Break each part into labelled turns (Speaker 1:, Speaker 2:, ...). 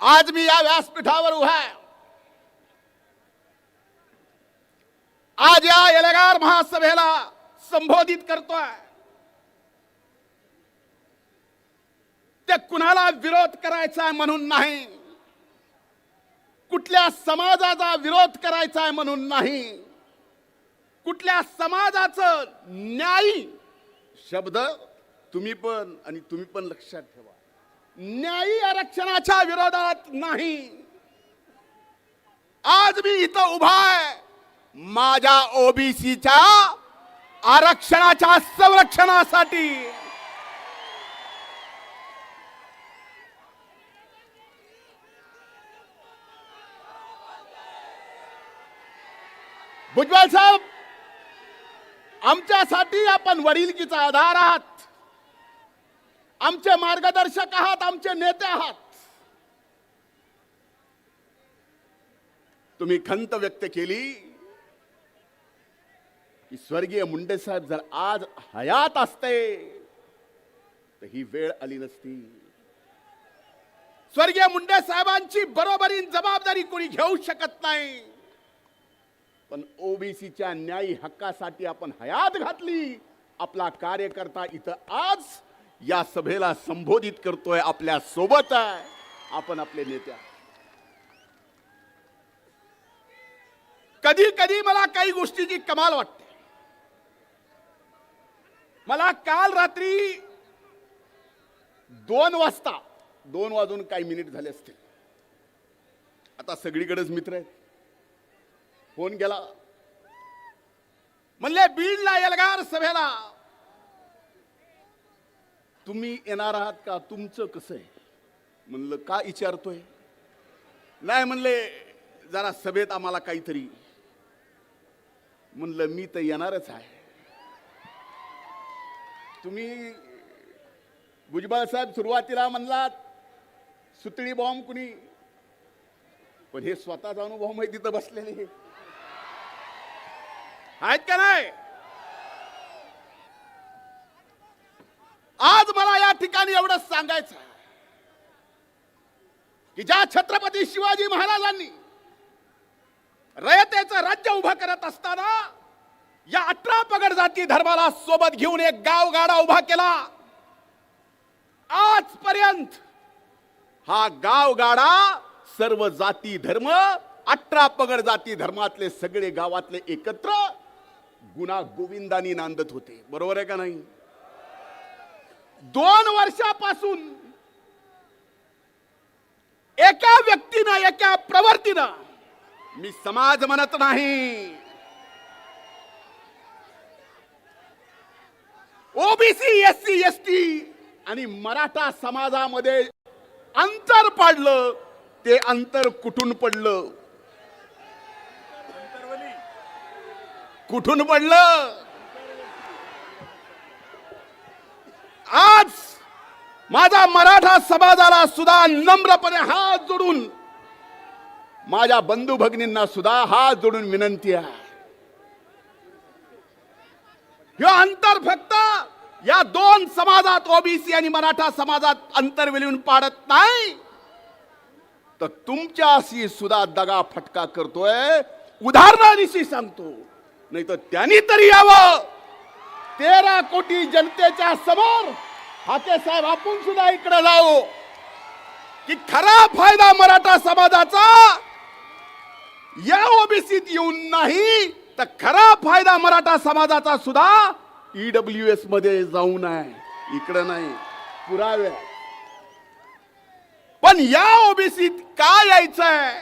Speaker 1: आज मी या व्यासपीठावर उभा आहे. आज या एलेगार महासभेला संबोधित करतोय. ते कुणाला विरोध करायचा आहे म्हणून नाही. कुठल्या समाजाचा विरोध करायचा आहे म्हणून नाही. कुठल्या समाजाचं न्यायी शब्द तुम्ही पण आणि तुम्ही पण लक्षात ठेवा. न्यायी आरक्षणाच्या विरोधात नाही. आज मी इथं उभा आहे. माझ्या ओबीसीच्या आरक्षणाच्या संरक्षणासाठी. भुजबळ साहेब आमच्यासाठी आपण वडिलकीचा आधार आहात. आमचे मार्गदर्शक आहात आमचे नेते आहात. तुम्ही खंत व्यक्त केली की स्वर्गीय मुंडे साहेब जर आज हयात असते तर ही वेळ आली नसती. स्वर्गीय मुंडे साहेबांची बरोबरी जबाबदारी कोणी घेऊ शकत नाही. पण ओबीसीच्या न्यायी हक्कासाठी आपण हयात घातली. आपला कार्यकर्ता इथं आज या सभेला संबोधित करतोय आपल्यासोबत आहे. आपण आपले नेत्या. कधी कधी मला काही गोष्टीची कमाल वाटते. मला काल रात्री दोन वाजता दोन वाजून काही मिनिट झाले असतील. आता सगळीकडेच मित्र आहेत. फोन गेला. म्हणले बीडला एल्गार सभेला तुम्ही येणार आहात का? तुमचं कसं आहे? म्हणलं का विचारतोय? नाही म्हणले जरा सभेत आम्हाला काहीतरी. म्हणलं मी तर येणारच आहे. तुम्ही भुजबळ साहेब सुरुवातीला म्हणलात सुतळी बॉम्ब कुणी? पण हे स्वतःचा अनुभव माहिती तिथं बसलेले आहेत का नाही? आज मला या ठिकाणी एवढंच सांगायचं की ज्या छत्रपती शिवाजी महाराजांनी रयतेचं राज्य उभं करत असताना या अठरा पगड जाती धर्माला सोबत घेऊन एक गाव गाडा उभा केला. आजपर्यंत हा गाव गाडा सर्व जाती धर्म अठरा पगड जाती धर्मातले सगळे गावातले एकत्र गुणा गोविंदानी नांदत होते. बरोबर आहे का नाही? दोन वर्षापासून एका व्यक्तीनं एका प्रवर्तीनं मी समाज म्हणत नाही. OBC S C S T आणि मराठा समाजामध्ये अंतर पडलं ते अंतर कुठून पडलं? कुठून पडलं? आज माझा मराठा समाजाला सुद्धा नम्रपणे हात जोडून माझ्या बंधू भगिनींना सुद्धा हात जोडून विनंती आहे. ह्यो अंतर फक्त या दोन समाजात ओबीसी आणि मराठा समाजात अंतर विलवून पाडत नाही. तर तुमच्याशी सुद्धा दगा फटका करतोय. उदाहरणानिशी सांगतो. नाही तर त्यांनी तरी यावं. तेरा कोटी जनतेच्या समोर हाके साहेब आपण सुद्धा इकडे जाऊ. की खरा फायदा मराठा समाजाचा या ओबीसीत येऊन नाही तर खरा फायदा मराठा समाजाचा सुद्धा ईडब्ल्यू एसमध्ये जाऊन आहे इकडं नाही पुरावे. पण या ओबीसीत काय यायचंय?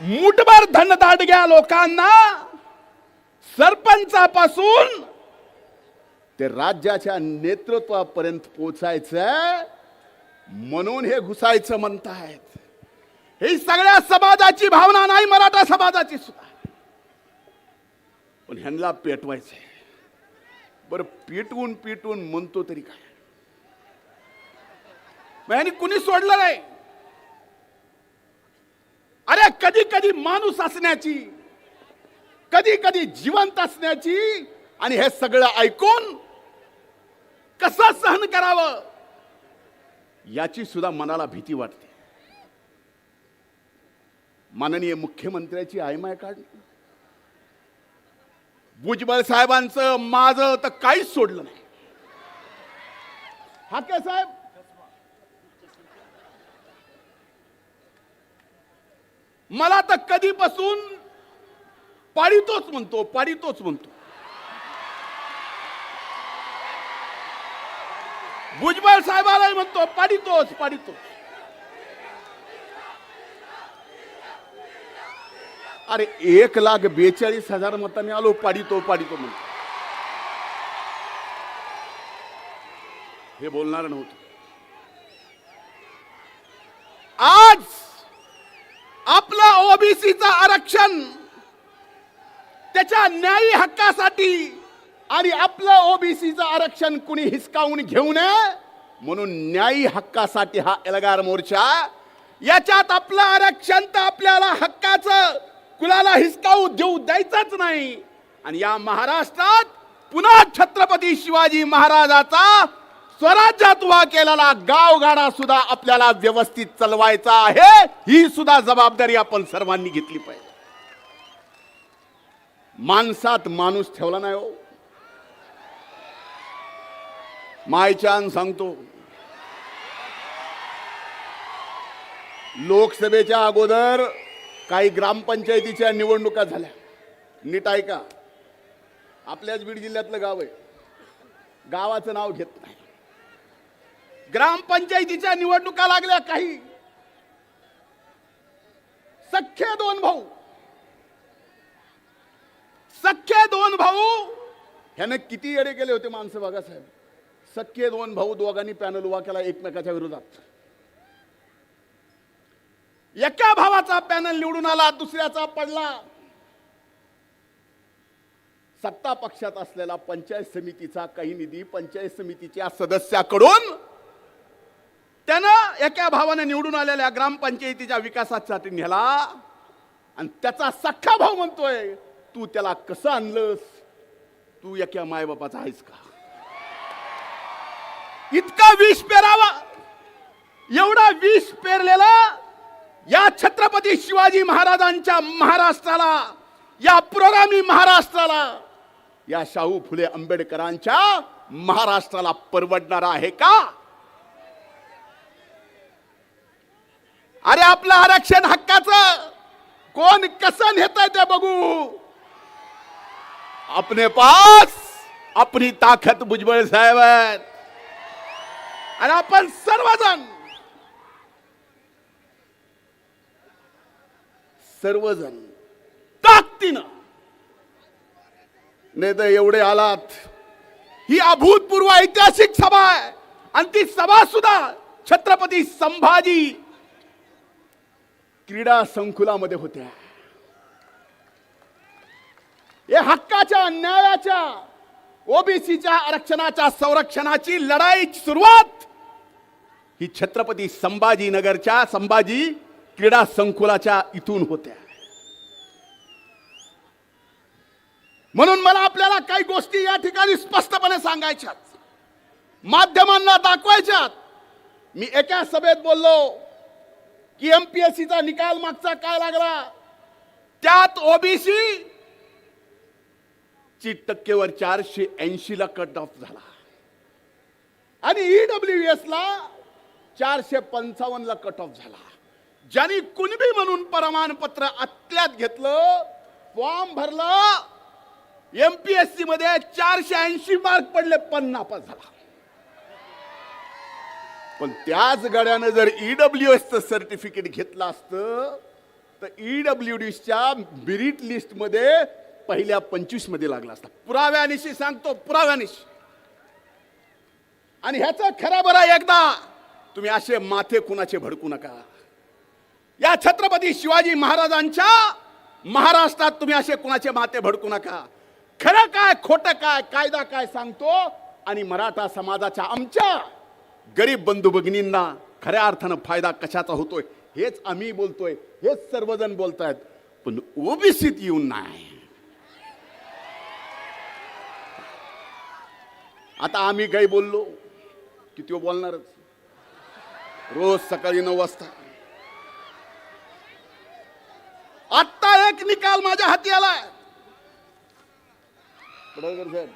Speaker 1: मुठभर धनदाडग्या लोकांना सरपंचापासून ते राज्याच्या नेतृत्वापर्यंत पोचायचं म्हणून हे घुसायचं म्हणतायत. ही सगळ्या समाजाची भावना नाही मराठा समाजाची सुद्धा. पण ह्यांना पेटवायचंय. बरं पेटवून पेटवून म्हणतो तरी काय? ह्यांनी कुणी सोडलं नाही? अरे कधी कधी माणूस असण्याची कधी कधी जिवंत असण्याची आणि हे सगळं ऐकून कसं सहन करावं याची सुद्धा मनाला भीती वाटते. माननीय मुख्यमंत्र्याची आयमाय काढली. भुजबळ साहेबांचं माझं तर काहीच सोडलं नाही. हाके साहेब? मला तर कधीपासून पाडितोच म्हणतो पाडितोच म्हणतो. भुजबळ साहेबालाही म्हणतो पाडितोच पाडितोच अरे एक लाख बेचाळीस हजार मतांनी आलो पाडितो पाडितो म्हणतो. हे बोलणार नव्हतं. आज आपला ओबीसीचा आरक्षण त्याच्या न्यायी हक्कासाठी आणि आपलं ओबीसीचं आरक्षण कुणी हिसकावून घेऊ नये म्हणून न्यायी हक्कासाठी हा एल्गार मोर्चा. याच्यात आपलं आरक्षण तर आपल्याला हक्काचं कुणाला हिसकावू देऊ द्यायचंच नाही. आणि या महाराष्ट्रात पुन्हा छत्रपती शिवाजी महाराजाचा स्वराज्यात उभा केलेला गावगाडा सुद्धा आपल्याला व्यवस्थित चालवायचा आहे. ही सुद्धा जबाबदारी आपण सर्वांनी घेतली पाहिजे. माणसात माणूस ठेवला नाही हो. मायच्यान सांगतो. लोकसभेच्या अगोदर काही ग्रामपंचायतीच्या निवडणुका झाल्या. नीट ऐका. आपल्याच बीड जिल्ह्यातलं गाव आहे. गावाचं नाव घेत नाही. ग्रामपंचायतीच्या निवडणुका लागल्या काही. सख्खे दोन भाऊ. सख्खे दोन भाऊ. ह्यानं किती येडे केले होते माणसं बघा साहेब. सख्खे दोन भाऊ दोघांनी पॅनल उभा केला एकमेकाच्या विरोधात. एका भावाचा पॅनल निवडून आला दुसऱ्याचा पडला. सत्ता पक्षात असलेला पंचायत समितीचा काही निधी पंचायत समितीच्या सदस्याकडून त्यानं एका भावाने निवडून आलेल्या ग्रामपंचायतीच्या विकासासाठी नेला. आणि त्याचा सख्खा भाऊ म्हणतोय. तू त्याला कसं आणलंस? तू एका मायबापाचा आहेस का? इतका विष पेरावा. एवढा विष पेरलेला या छत्रपती शिवाजी महाराजांच्या महाराष्ट्राला या पुरोगामी महाराष्ट्राला या शाहू फुले आंबेडकरांच्या महाराष्ट्राला परवडणार आहे का? अरे आपलं आरक्षण हक्काचं. कोण कसं नेत ते बघू. अपने पास अपनी ताकद भुजबळ साहेब आहेत आणि आपण सर्वजण सर्वजण ताकदीनं नाही तर एवढे आलात ही अभूतपूर्व ऐतिहासिक सभा आहे आणि ती सभा सुद्धा छत्रपती संभाजी क्रीडा संकुलामध्ये होत्या हे हक्काच्या न्यायाच्या ओबीसीच्या आरक्षणाच्या संरक्षणाची लढाई सुरुवात ही छत्रपती संभाजीनगरच्या संभाजी क्रीडा संकुलाच्या इथून होत्या म्हणून मला आपल्याला काही गोष्टी या ठिकाणी स्पष्टपणे सांगायच्यात माध्यमांना दाखवायच्यात. मी एका सभेत बोललो की एमपीएससीचा निकाल मागचा काय लागला? त्यात ओबीसी ची टक्केवर चारशे ऐंशी ला कट ऑफ झाला. आणि ईडब्ल्यू एस ला चारशे पंचावन्न ला कट ऑफ झाला. ज्यांनी कुणबी म्हणून प्रमाणपत्र आतल्यात घेतलं फॉर्म भरला एमपीएससी मध्ये चारशे ऐंशी मार्क पडले पण नापास झाला. पण त्याच गड्यानं जर ईडब्ल्यू एसचं सर्टिफिकेट घेतलं असतं तर ईडब्ल्यू डीच्या मेरिट लिस्टमध्ये पहिल्या पंचवीसमध्ये लागला असता. पुराव्यानिशी सांगतो पुराव्यानिशी. आणि ह्याचं खरा बरा एकदा तुम्ही असे माथे कुणाचे भडकू नका. या छत्रपती शिवाजी महाराजांच्या महाराष्ट्रात तुम्ही असे कुणाचे माथे भडकू नका. खरं काय खोटं काय कायदा काय सांगतो आणि मराठा समाजाच्या आमच्या गरीब बंधू भगिनींना खऱ्या अर्थानं फायदा कशाचा होतोय हेच आम्ही बोलतोय हेच सर्वजण बोलतायत. पण ओबीसीत येऊन नाही. आता आम्ही काही बोललो की तो बोलणारच. रोज सकाळी नऊ वाजता. आत्ता एक निकाल माझ्या हाती आला. पडळकर साहेब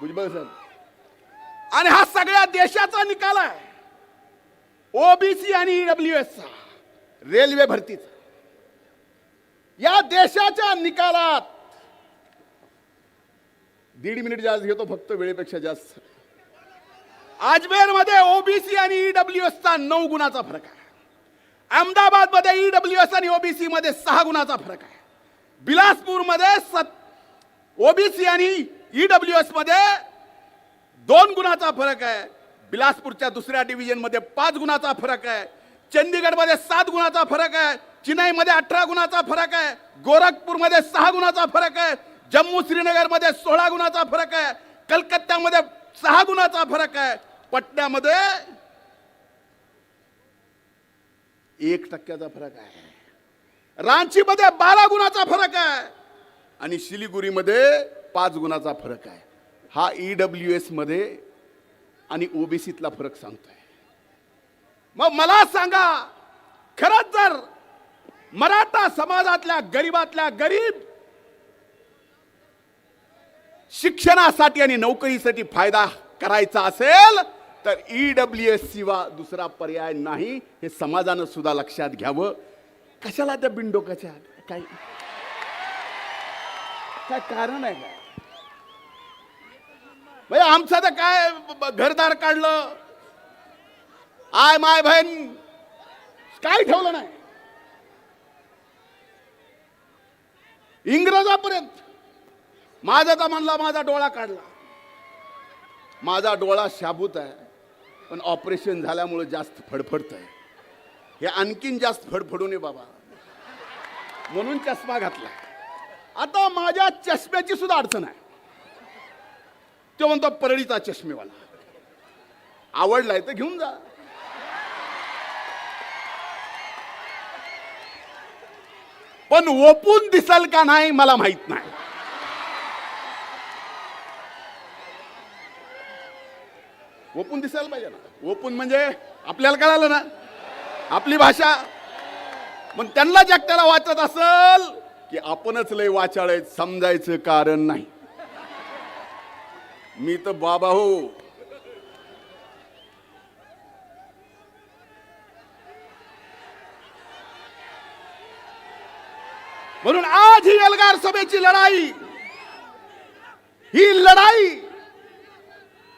Speaker 1: भुजबळ साहेब. आणि हा सगळ्या देशाचा निकाल आहे. ओबीसी आणि ईडब्ल्यू चा रेल्वे भरतीचा. या देशाच्या निकालात दीड मिनिट जास्त घेतो फक्त वेळेपेक्षा जास्त. अजमेरमध्ये ओबीसी आणि ईडब्ल्यू चा नऊ गुणाचा फरक आहे. अहमदाबादमध्ये ईडब्ल्यू एस आणि ओबीसी मध्ये सहा गुणाचा फरक आहे. बिलासपूरमध्ये सत ओबीसी आणि ईडब्ल्यू एसमध्ये दोन गुणाचा फरक आहे. बिलासपूरच्या दुसऱ्या डिव्हिजनमध्ये पाच गुणाचा फरक आहे. चंदीगडमध्ये सात गुणाचा फरक आहे. चेन्नईमध्ये अठरा गुणाचा फरक आहे. गोरखपूरमध्ये सहा गुणाचा फरक आहे. जम्मू श्रीनगरमध्ये सोळा गुणाचा फरक आहे कलकत्त्यामध्ये सहा गुणाचा फरक आहे. पटण्यामध्ये एक टक्क्याचा फरक आहे. रांचीमध्ये बारा गुणाचा फरक आहे आणि शिलिगुरीमध्ये पाच गुणाचा फरक आहे. हा ई एसमध्ये आणि ओबीसीतला फरक सांगतोय. मग मला सांगा खरंच जर मराठा समाजातल्या गरीबातल्या गरीब शिक्षणासाठी आणि नोकरीसाठी फायदा करायचा असेल तर ईडब्ल्यू एस शिवा दुसरा पर्याय नाही. हे समाजानं सुद्धा लक्षात घ्यावं. कशाला त्या बिनडोकाच्या काय काय कारण आहे काय? म्हणजे आमचं तर काय घरदार काढलं? आय माय बहीण काय ठेवलं नाही? इंग्रजापर्यंत. माझा का म्हणला माझा डोळा काढला? माझा डोळा शाबूत आहे पण ऑपरेशन झाल्यामुळे जास्त फडफडत आहे हे आणखीन जास्त फडफडू नये बाबा. म्हणून चष्मा घातला आता माझ्या चष्म्याची सुद्धा अडचण आहे. तो म्हणतो परळीचा चष्मेवाला. आवडलाय तर घेऊन जा. पण ओपून दिसल का नाही मला माहीत नाही. ओपून दिसायला पाहिजे ना. ओपून म्हणजे आपल्याला कळालं ना. आपली भाषा. मग त्यांना जगताला वाचत असल की आपणच लय वाचाळ समजायचं कारण नाही. मी तर बाबा हो. म्हणून आज ही एल्गार सभेची लढाई ही लढाई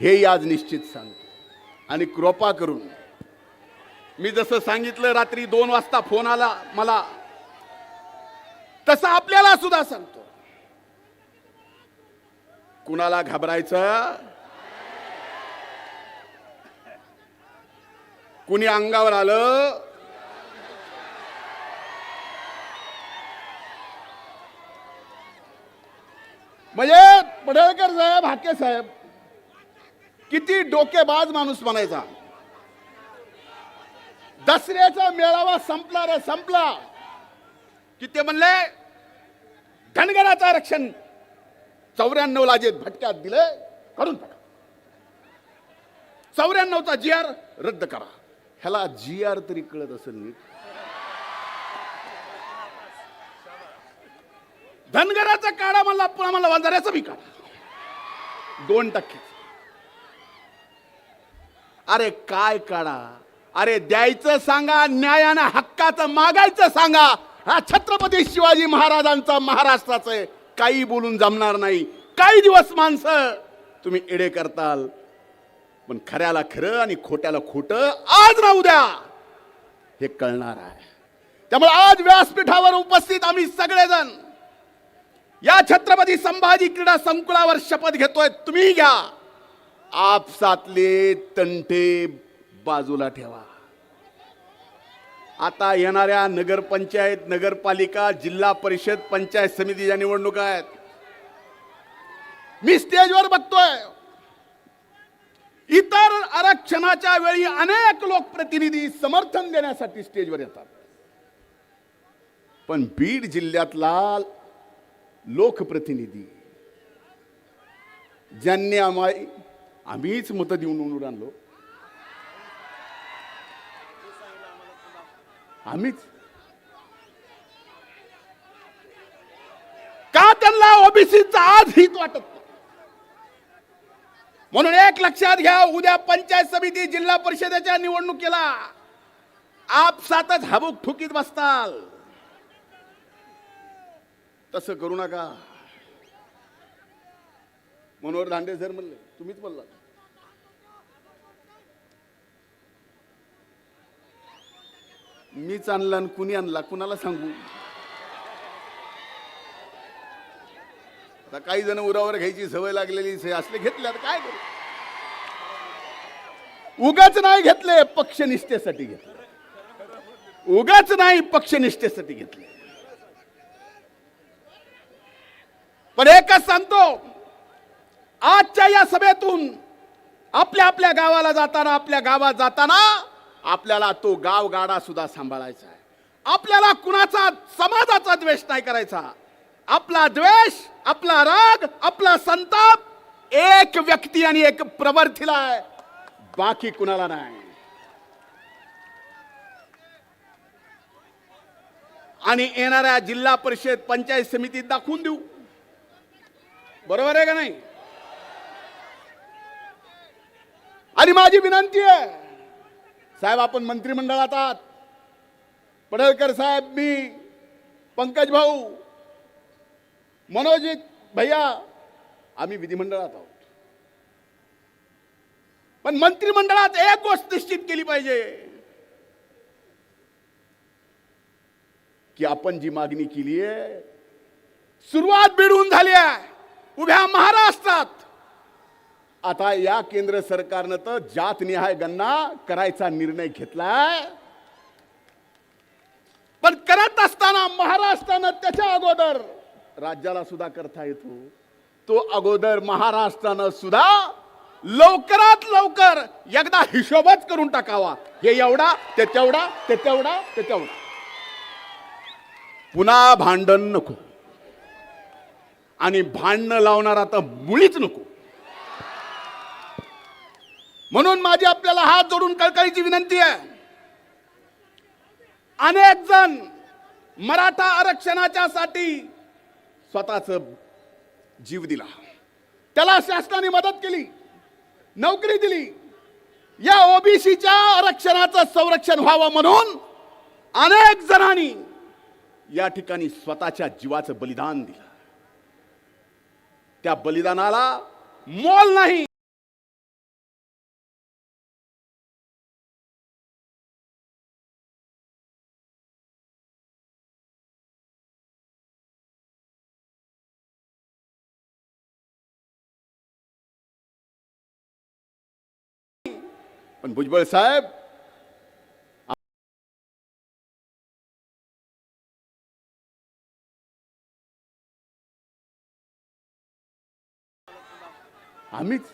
Speaker 1: हे आज निश्चित सांगतो. आणि कृपा करून मी जसं सांगितलं रात्री दोन वाजता फोन आला मला तसं आपल्याला सुद्धा सांगतो. कुणाला घाबरायचं? कुणी अंगावर आलं? म्हणजे पडळकर साहेब हाके साहेब किती डोकेबाज माणूस म्हणायचा? दसऱ्याचा मेळावा संपला रे संपला. कि ते म्हणले धनगराचं आरक्षण चौऱ्याण्णव ला जे भटक्यात दिले काढून टाका. चौऱ्याण्णवचा जी आर रद्द करा. ह्याला जी आर तरी कळत असेल नीट. धनगराचा काढा मला पुन्हा मला वंजाऱ्याचा बी काढा. दोन टक्के. अरे काय काढा अरे द्यायचं सांगा न्यायानं हक्काचं मागायचं सांगा. हा छत्रपती शिवाजी महाराजांचा महाराष्ट्राचं आहे. काही बोलून जमणार नाही. काही दिवस माणसं. तुम्ही एडे करताल. पण खऱ्याला खरं आणि खोट्याला खोटं आज ना उद्या. हे कळणार आहे. त्यामुळे आज व्यासपीठावर उपस्थित आम्ही सगळेजण या छत्रपती संभाजी क्रीडा संकुलावर शपथ घेतोय. तुम्ही घ्या. आपसातले तंटे बाजूला ठेवा. आता येणाऱ्या नगरपंचायत नगरपालिका जिल्हा परिषद पंचायत समितीच्या निवडणुका आहेत मी स्टेजवर बघतोय. इतर आरक्षणाच्या वेळी अनेक लोकप्रतिनिधी समर्थन देण्यासाठी स्टेजवर येतात. पण बीड जिल्ह्यातला लोकप्रतिनिधी ज्यांनी आम्हाला आम्हीच मतं देऊन निवडून आणलो. आम्हीच. का त्यांना ओबीसीचा आज हित वाटत म्हणून एक लक्षात घ्या उद्या पंचायत समिती जिल्हा परिषदेच्या निवडणुकीला आपसातच हाबूक ठुकीत बसताल. तसं करू नका. मनोहर दांडे सर म्हणले. तुम्हीच बोलला. मीच आणला आणि कुणी आणला? कुणाला सांगू? आता काही जण उरावर घ्यायची सवय लागलेली असले घेतले आता काय करू? उगाच नाही घेतले पक्षनिष्ठेसाठी घेतले. उगाच नाही पक्षनिष्ठेसाठी घेतले. पण एकच सांगतो आजच्या या सभेतून आपल्या आपल्या गावाला जाताना आपल्या गावात जाताना आपल्याला तो गाव गाडा सुद्धा सांभाळायचा आहे. आपल्याला कुणाचा समाजाचा द्वेष नाही करायचा. आपला द्वेष आपला राग आपला संताप एक व्यक्ती आणि एक प्रवर्तीला आहे. बाकी कुणाला नाही. आणि येणाऱ्या जिल्हा परिषद पंचायत समितीत दाखवून देऊ. बरोबर आहे का नाही? आणि माझी विनंती आहे. साहेब आपण मंत्रिमंडळात आहात. पडळकर साहेब मी पंकज भाऊ मनोजित भैया आम्ही विधिमंडळात आहोत. पण मंत्रिमंडळात एक गोष्ट निश्चित केली पाहिजे. की आपण जी मागणी केली आहे सुरुवात बिडून झाली आहे. उभ्या महाराष्ट्रात आता या केंद्र सरकारनं तर जातनिहाय गणना करायचा निर्णय घेतलाय. पण करत असताना महाराष्ट्रानं त्याच्या अगोदर राज्याला सुद्धा करता येतो. तो अगोदर महाराष्ट्रानं सुद्धा लवकरात लवकर एकदा हिशोबच करून टाकावा. हे एवढा ते तेवढा ते तेवढा ते तेवढा. पुन्हा भांडण नको. आणि भांडणं लावणारा तर मुळीच नको. म्हणून माझी आपल्याला हात जोडून कळकळीची विनंती आहे. अनेक जण मराठा आरक्षणाच्या साठी स्वतःच जीव दिला. त्याला शासनाने मदत केली नोकरी दिली. या ओबीसीच्या आरक्षणाचं संरक्षण व्हावं म्हणून अनेक जणांनी या ठिकाणी स्वतःच्या जीवाचं बलिदान दिलं. त्या बलिदानाला मोल नाही. पण भुजबळ साहेब आम्हीच